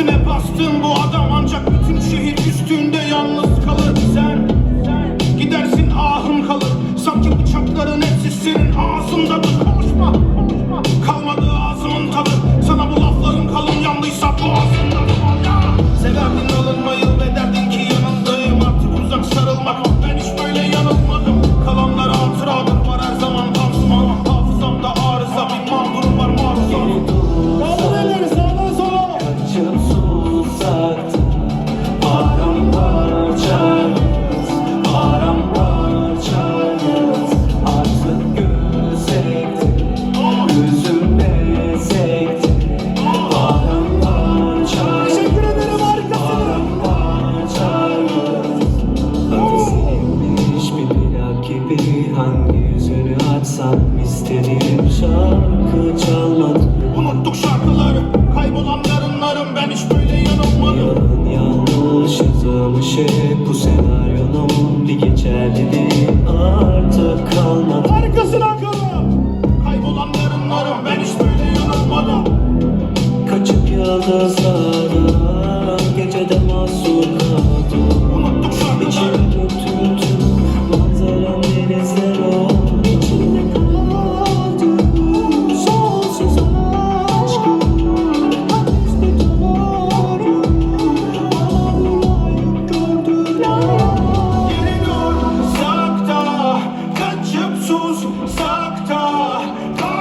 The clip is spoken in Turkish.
Üstüne bastın bu adam ancak bütün şehir üstünde yalnız kalır. Sen, sen gidersin hangi yüzünü açsam istediğim şarkı çalmadı. Unuttuk şarkıları kaybolan yarınlarım ben hiç böyle yanılmadım. Yarın yanlış yazılmış hep bu senaryonun bir geçerliliği artık kalmadı. Harikasın Ankara'm kaybolan yarınlarım ben hiç böyle yanılmadım. Kaçıp yıldızlara gecede masum uzakta.